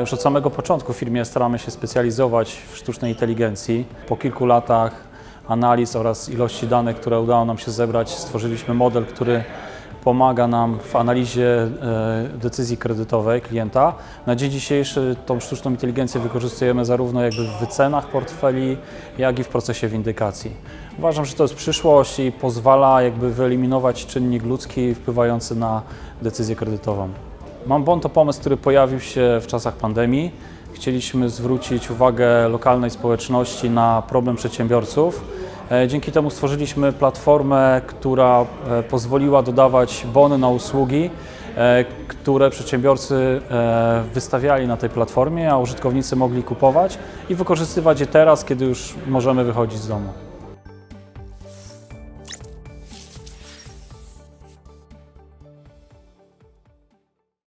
Już od samego początku w firmie staramy się specjalizować w sztucznej inteligencji. Po kilku latach analiz oraz ilości danych, które udało nam się zebrać, stworzyliśmy model, który pomaga nam w analizie e, decyzji kredytowej klienta. Na dzień dzisiejszy tą sztuczną inteligencję wykorzystujemy zarówno jakby w wycenach portfeli, jak i w procesie windykacji. Uważam, że to jest przyszłość i pozwala jakby wyeliminować czynnik ludzki wpływający na decyzję kredytową. Mam Bon to pomysł, który pojawił się w czasach pandemii. Chcieliśmy zwrócić uwagę lokalnej społeczności na problem przedsiębiorców. E, Dzięki temu stworzyliśmy platformę, która e, pozwoliła dodawać bony na usługi, e, które przedsiębiorcy wystawiali na tej platformie, a użytkownicy mogli kupować i wykorzystywać je teraz, kiedy już możemy wychodzić z domu.